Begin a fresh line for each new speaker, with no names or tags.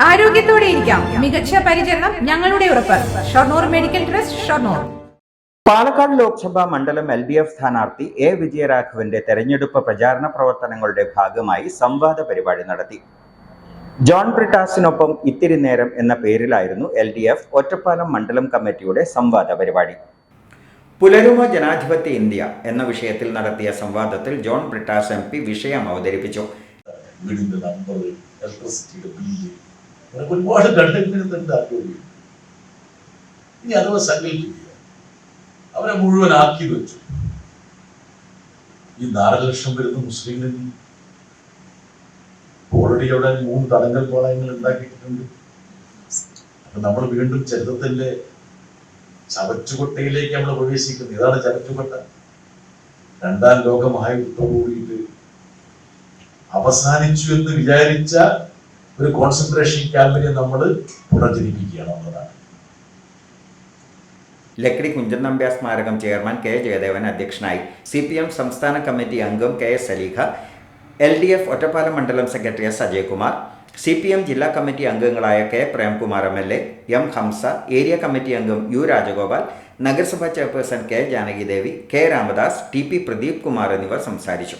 ആരോഗ്യത്തോടെ ഇരിക്കാം. മികച്ച പരിചരണം ഞങ്ങളുടെ ഉറപ്പ്. Shoranur medical trust Shoranur.
Palakkad Lok Sabha മണ്ഡലം എൽ ഡി എഫ് സ്ഥാനാർത്ഥി എ വിജയരാഘവന്റെ തെരഞ്ഞെടുപ്പ് പ്രചാരണ പ്രവർത്തനങ്ങളുടെ ഭാഗമായി സംവാദ പരിപാടി നടത്തി. ജോൺ ബ്രിട്ടാസിനൊപ്പം ഇത്തിരി നേരം എന്ന പേരിലായിരുന്നു എൽ ഡി എഫ് ഒറ്റപ്പാലം മണ്ഡലം കമ്മിറ്റിയുടെ സംവാദ പരിപാടി. പുലരുമ ജനാധിപത്യ ഇന്ത്യ എന്ന വിഷയത്തിൽ നടത്തിയ സംവാദത്തിൽ ജോൺ ബ്രിട്ടാസ് എം പി വിഷയം അവതരിപ്പിച്ചു.
നമ്പർ ഇലക്ട്രിസിറ്റിയുടെ ബില്ല് അങ്ങനെ ഒരുപാട് ഘട്ടങ്ങളിൽ നിന്ന് അറിയുകയും ഇനി അഥവാ സങ്കല്പിക്കുക. അവരെ മുഴുവൻ ആക്കി വെച്ചു. ഈ നാല് ലക്ഷം വരുന്ന മുസ്ലിങ്ങളിൽ ഓൾറെഡി അവിടെ മൂന്ന് തടങ്കൽ പാളയങ്ങൾ ഉണ്ടാക്കിയിട്ടുണ്ട്. അപ്പൊ നമ്മൾ വീണ്ടും ചരിത്രത്തിന്റെ ചവറ്റുകൊട്ടയിലേക്ക് നമ്മൾ പ്രവേശിക്കുന്നു. ഇതാണ് ചവറ്റുകൊട്ട. രണ്ടാം ലോക കൂടിയിട്ട് അവസാനിച്ചു എന്ന് വിചാരിച്ച ഒരു കോൺസെൻട്രേഷൻ ക്യാമ്പിനെ നമ്മൾ പുനർജനിപ്പിക്കുകയാണ് എന്നതാണ്
ലക്കിടി കുഞ്ചൻ നമ്പ്യാർ സ്മാരകം ചെയർമാൻ കെ ജയദേവൻ അധ്യക്ഷനായി സി പി എം സംസ്ഥാന കമ്മിറ്റി അംഗം K S Saleekha L D F Ottapalam മണ്ഡലം secretary S Ajaykumar C P M ജില്ലാ കമ്മിറ്റി അംഗങ്ങളായ K Premkumar M L A M Hamsa area committee അംഗം യു രാജഗോപാൽ നഗരസഭാ chairperson K Janakidevi K Ramadas T P Pradeep Kumar എന്നിവർ സംസാരിച്ചു.